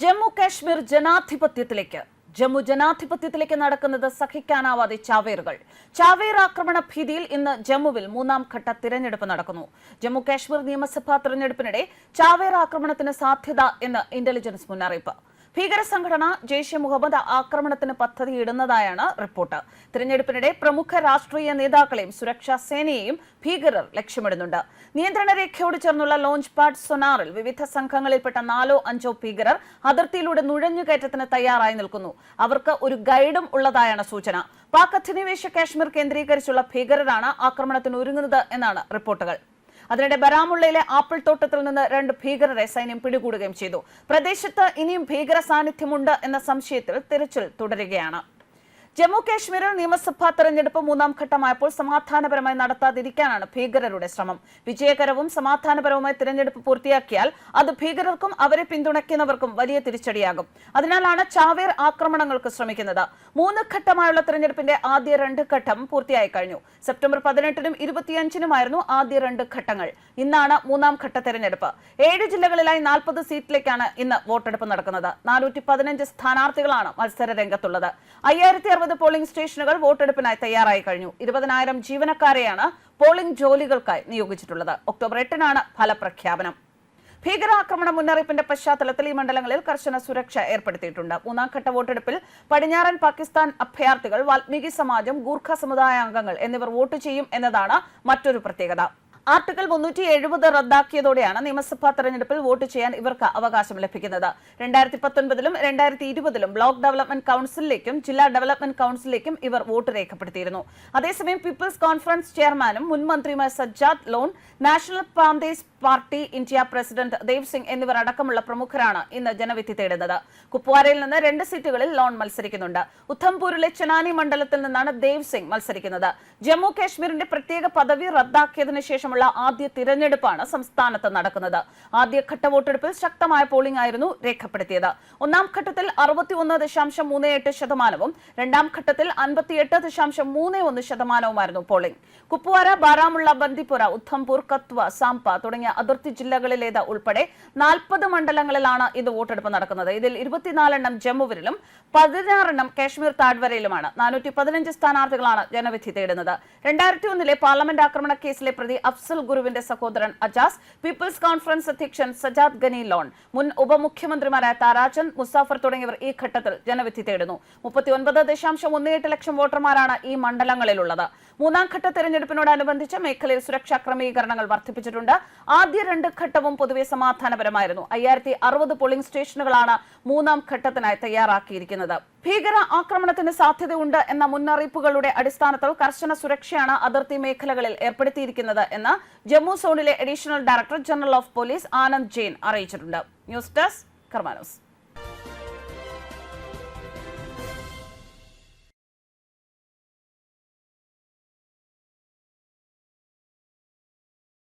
ജമ്മു കാശ്മീർ ജനാധിപത്യത്തിലേക്ക്. ജമ്മു ജനാധിപത്യത്തിലേക്ക് നടക്കുന്നത് സഹിക്കാനാവാതെ ചാവേറുകൾ. ചാവേർ ആക്രമണ ഭീതിയിൽ ഇന്ന് ജമ്മുവിൽ മൂന്നാം ഘട്ട തിരഞ്ഞെടുപ്പ് നടക്കുന്നു. ജമ്മു കാശ്മീർ നിയമസഭാ തിരഞ്ഞെടുപ്പിനിടെ ചാവേർ ആക്രമണത്തിന് സാധ്യത എന്ന് ഇന്റലിജൻസ് മുന്നറിയിപ്പ്. ഭീകര സംഘടന ജെയ്ഷെ മുഹമ്മദ് ആക്രമണത്തിന് പദ്ധതിയിടുന്നതായാണ് റിപ്പോർട്ട്. തിരഞ്ഞെടുപ്പിനിടെ പ്രമുഖ രാഷ്ട്രീയ നേതാക്കളെയും സുരക്ഷാ സേനയെയും ഭീകരർ ലക്ഷ്യമിടുന്നുണ്ട്. നിയന്ത്രണ രേഖയോട് ചേർന്നുള്ള ലോഞ്ച് പാഡ് സൊനാറിൽ വിവിധ സംഘങ്ങളിൽപ്പെട്ട നാലോ അഞ്ചോ ഭീകരർ അതിർത്തിയിലൂടെ നുഴഞ്ഞുകയറ്റത്തിന് തയ്യാറായി നിൽക്കുന്നു. അവർക്ക് ഒരു ഗൈഡും ഉള്ളതായാണ് സൂചന. പാക് അധിനിവേശ കാശ്മീർ കേന്ദ്രീകരിച്ചുള്ള ഭീകരരാണ് ആക്രമണത്തിന് ഒരുങ്ങുന്നത് എന്നാണ് റിപ്പോർട്ടുകൾ. അതിനിടെ ബരാമുള്ളയിലെ ആപ്പിൾ തോട്ടത്തിൽ നിന്ന് രണ്ട് ഭീകരരെ സൈന്യം പിടികൂടുകയും ചെയ്തു. പ്രദേശത്ത് ഇനിയും ഭീകര സാന്നിധ്യമുണ്ട് എന്ന സംശയത്തിൽ തിരച്ചിൽ തുടരുകയാണ്. ജമ്മു കാശ്മീരിൽ നിയമസഭാ തെരഞ്ഞെടുപ്പ് മൂന്നാം ഘട്ടമായപ്പോൾ സമാധാനപരമായി നടത്താതിരിക്കാനാണ് ഭീകരരുടെ ശ്രമം. വിജയകരവും സമാധാനപരവുമായി തിരഞ്ഞെടുപ്പ് പൂർത്തിയാക്കിയാൽ അത് ഭീകരർക്കും അവരെ പിന്തുണയ്ക്കുന്നവർക്കും വലിയ തിരിച്ചടിയാകും. അതിനാലാണ് ചാവേർ ആക്രമണങ്ങൾക്ക് ശ്രമിക്കുന്നത്. മൂന്ന് ഘട്ടമായുള്ള തിരഞ്ഞെടുപ്പിന്റെ ആദ്യ രണ്ട് ഘട്ടം പൂർത്തിയായി കഴിഞ്ഞു. സെപ്റ്റംബർ പതിനെട്ടിനും ഇരുപത്തിയഞ്ചിനുമായിരുന്നു ആദ്യ രണ്ട് ഘട്ടങ്ങൾ. ഇന്നാണ് മൂന്നാം ഘട്ട തെരഞ്ഞെടുപ്പ്. ഏഴ് ജില്ലകളിലായി നാൽപ്പത് സീറ്റിലേക്കാണ് ഇന്ന് വോട്ടെടുപ്പ് നടക്കുന്നത്. നാനൂറ്റി പതിനഞ്ച് സ്ഥാനാർത്ഥികളാണ് മത്സര രംഗത്തുള്ളത് അയ്യായിരത്തി അറുപത് പോളിംഗ് സ്റ്റേഷനുകൾ വോട്ടെടുപ്പിനായി തയ്യാറായി കഴിഞ്ഞു. ഇരുപതിനായിരം ജീവനക്കാരെയാണ് പോളിംഗ് ജോലികൾക്കായി നിയോഗിച്ചിട്ടുള്ളത്. ഒക്ടോബർ എട്ടിനാണ് ഫലപ്രഖ്യാപനം. ഭീകരാക്രമണ മുന്നറിയിപ്പിന്റെ പശ്ചാത്തലത്തിൽ ഈ മണ്ഡലങ്ങളിൽ കർശന സുരക്ഷ ഏർപ്പെടുത്തിയിട്ടുണ്ട്. മൂന്നാം ഘട്ട വോട്ടെടുപ്പിൽ പടിഞ്ഞാറൻ പാകിസ്ഥാൻ അഭയാർത്ഥികൾ വാൽമീകി സമാജം ഗൂർഖ സമുദായ അംഗങ്ങൾ എന്നിവർ വോട്ട് ചെയ്യും എന്നതാണ് മറ്റൊരു പ്രത്യേകത. ആർട്ടിക്കിൾ മുന്നൂറ്റി എഴുപത് റദ്ദാക്കിയതോടെയാണ് നിയമസഭാ തെരഞ്ഞെടുപ്പിൽ വോട്ട് ചെയ്യാൻ ഇവർക്ക് അവകാശം ലഭിക്കുന്നത്. രണ്ടായിരത്തി പത്തൊൻപതിലും രണ്ടായിരത്തി ഇരുപതിലും ബ്ലോക്ക് ഡെവലപ്മെന്റ് കൌൺസിലിലേക്കും ജില്ലാ ഡെവലപ്മെന്റ് കൌൺസിലിലേക്കും ഇവർ വോട്ട് രേഖപ്പെടുത്തിയിരുന്നു. അതേസമയം പീപ്പിൾസ് കോൺഫറൻസ് ചെയർമാനും മുൻ മന്ത്രിയുമായ Sajjad Lone national panthers party India president Dev Singh എന്നിവർ അടക്കമുള്ള പ്രമുഖരാണ് ഇന്ന് ജനവിധി തേടുന്നത്. കുപ്വാരയിൽ നിന്ന് രണ്ട് സീറ്റുകളിൽ ലോൺ മത്സരിക്കുന്നുണ്ട്. ഉദ്ധംപൂരിലെ ചെനാനി മണ്ഡലത്തിൽ നിന്നാണ് ദേവ് സിംഗ് മത്സരിക്കുന്നത്. ജമ്മു കാശ്മീരിന്റെ പ്രത്യേക പദവി റദ്ദാക്കിയതിനു ശേഷമുള്ള ആദ്യ തിരഞ്ഞെടുപ്പാണ് സംസ്ഥാനത്ത് നടക്കുന്നത്. ആദ്യഘട്ട വോട്ടെടുപ്പിൽ ശക്തമായ പോളിംഗ് ആയിരുന്നു രേഖപ്പെടുത്തിയത്. ഒന്നാം ഘട്ടത്തിൽ അറുപത്തിയൊന്ന് ദശാംശം മൂന്ന് എട്ട് ശതമാനവും രണ്ടാം ഘട്ടത്തിൽ അൻപത്തിയെട്ട് ദശാംശം മൂന്ന് ഒന്ന് ശതമാനവുമായിരുന്നു പോളിംഗ് കുപ്വാര ബാരാമുള്ള ബന്ദിപ്പുര ഉദ്ധംപൂർ കത്വ സാംപ തുടങ്ങിയ അതിർത്തി ജില്ലകളിലേത് ഉൾപ്പെടെ നാൽപ്പത് മണ്ഡലങ്ങളിലാണ് ഇത് വോട്ടെടുപ്പ് നടക്കുന്നത്. ഇതിൽ ഇരുപത്തിനാലെണ്ണം ജമ്മുവിലും പതിനാറെണ്ണം കാശ്മീർ താഴ്വരയിലുമാണ്. നാനൂറ്റി പതിനഞ്ച് സ്ഥാനാർത്ഥികളാണ് ജനവിധി തേടുന്നത്. രണ്ടായിരത്തി ഒന്നിലെ പാർലമെന്റ് ആക്രമണ കേസിലെ പ്രതി അഫ്സൽ ഗുരുവിന്റെ സഹോദരൻ അജാസ് പീപ്പിൾസ് കോൺഫറൻസ് അധ്യക്ഷൻ സജാദ് ഗനി ലോൺ മുൻ ഉപമുഖ്യമന്ത്രിമാരായ താരാചന്ദ് മുസാഫർ തുടങ്ങിയവർ ഈ ഘട്ടത്തിൽ ജനവിധി തേടുന്നു. മുപ്പത്തിയൊൻപത് ദശാംശം ഒന്ന് എട്ട് ലക്ഷം വോട്ടർമാരാണ് ഈ മണ്ഡലങ്ങളിലുള്ളത്. മൂന്നാം ഘട്ട തെരഞ്ഞെടുപ്പിനോടനുബന്ധിച്ച് മേഖലയിൽ സുരക്ഷാ ക്രമീകരണങ്ങൾ വർദ്ധിപ്പിച്ചിട്ടുണ്ട്. ആദ്യ രണ്ട് ഘട്ടവും പൊതുവെ സമാധാനപരമായിരുന്നു. അയ്യായിരത്തി പോളിംഗ് സ്റ്റേഷനുകളാണ് മൂന്നാം ഘട്ടത്തിനായി തയ്യാറാക്കിയിരിക്കുന്നത്. ഭീകര ആക്രമണത്തിന് സാധ്യതയുണ്ട് എന്ന മുന്നറിയിപ്പുകളുടെ അടിസ്ഥാനത്തിൽ കർശന സുരക്ഷയാണ് അതിർത്തി മേഖലകളിൽ ഏർപ്പെടുത്തിയിരിക്കുന്നത് എന്ന് ജമ്മു സോണിലെ additional director general of police Anand Jain അറിയിച്ചിട്ടുണ്ട്. News desk കർമാനോസ്.